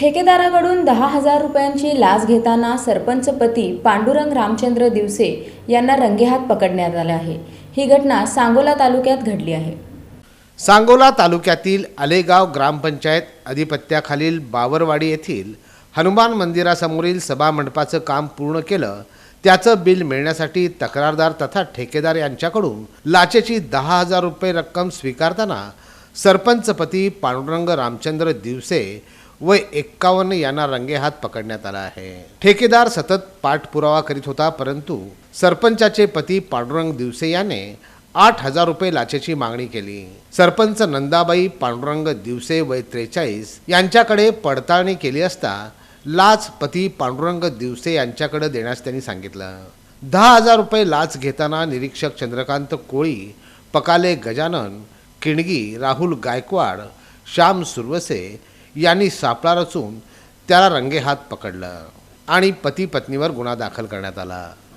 ठेकेदाराकडून दहा हजार रुपयांची लाच घेताना सरपंच पती पांडुरंग रामचंद्र दिवसे यांना रंगेहात पकडण्यात आले आहे. ही घटना सांगोला तालुक्यात घडली आहे. सांगोला तालुक्यातील आलेगाव ग्रामपंचायत अधिपत्याखालील बावरवाडी येथील हनुमान मंदिरासमोरील सभामंडपाचं काम पूर्ण केलं त्याचं बिल मिळण्यासाठी तक्रारदार तथा ठेकेदार यांच्याकडून लाचेची दहा हजार रुपये रक्कम स्वीकारताना सरपंचपती पांडुरंग रामचंद्र दिवसे व एक्कावन्न यांना रंगेहात पकडण्यात आला आहे. ठेकेदार सतत पाठपुरावा करीत होता परंतु सरपंचाचे पती पांडुरंग दिवसे याने आठ हजार रुपये लाचेची मागणी केली. सरपंच नंदाबाई पांडुरंग दिवसे वय त्रेचाळीस यांच्याकडे पडताळणी केली असता लाच पती पांडुरंग दिवसे यांच्याकडे देण्यास त्यांनी सांगितलं. दहा हजार रुपये लाच घेताना निरीक्षक चंद्रकांत कोळी पकाले गजानन किणगी राहुल गायकवाड श्याम सुरवसे यांनी सापळा रचून त्याला रंगेहात पकडलं आणि पती पत्नीवर गुन्हा दाखल करण्यात आला.